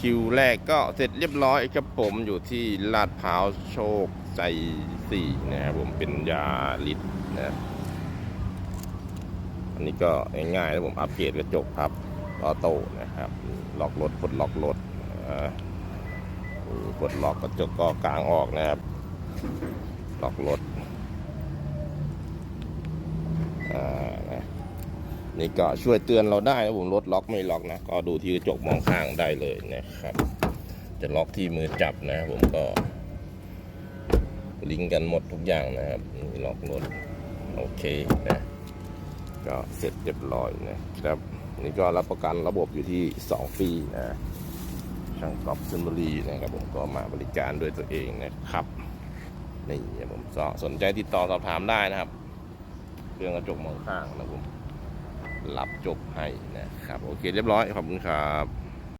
คิวแรกก็เสร็จเรียบร้อยครับผมอยู่ที่ลาดพร้าวโชคใจสี่นะครับผมเป็นยาลิตนะอันนี้ก็ง่ายๆแล้วผมอัปเกรดกระจกพับออโต้นะครับล็อกรถปลดล็อกรถปลดล็อกกระจกก็กลางออกนะครับล็อกรถอ่านะ นี่ก็ช่วยเตือนเราได้นะผมรถล็อกไม่ล็อกนะ ก็ดูที่กระจกมองข้างได้เลยนะครับ จะล็อกที่มือจับนะผมก็ ลิงก์กันหมดทุกอย่างนะครับนี่ล็อกรถโอเคนะ ก็เสร็จเรียบร้อยนะครับ นี่ก็รับประกันระบบอยู่ที่ 2 ปีนะช่างกอบซิมบุรีนะครับผมก็มาบริการด้วยตัวเองนะครับนี่ผมสนใจติดต่อสอบถามได้นะครับ เครื่องกระจกมองข้างนะผม รับจบให้นะครับ โอเคเรียบร้อยขอบคุณครับ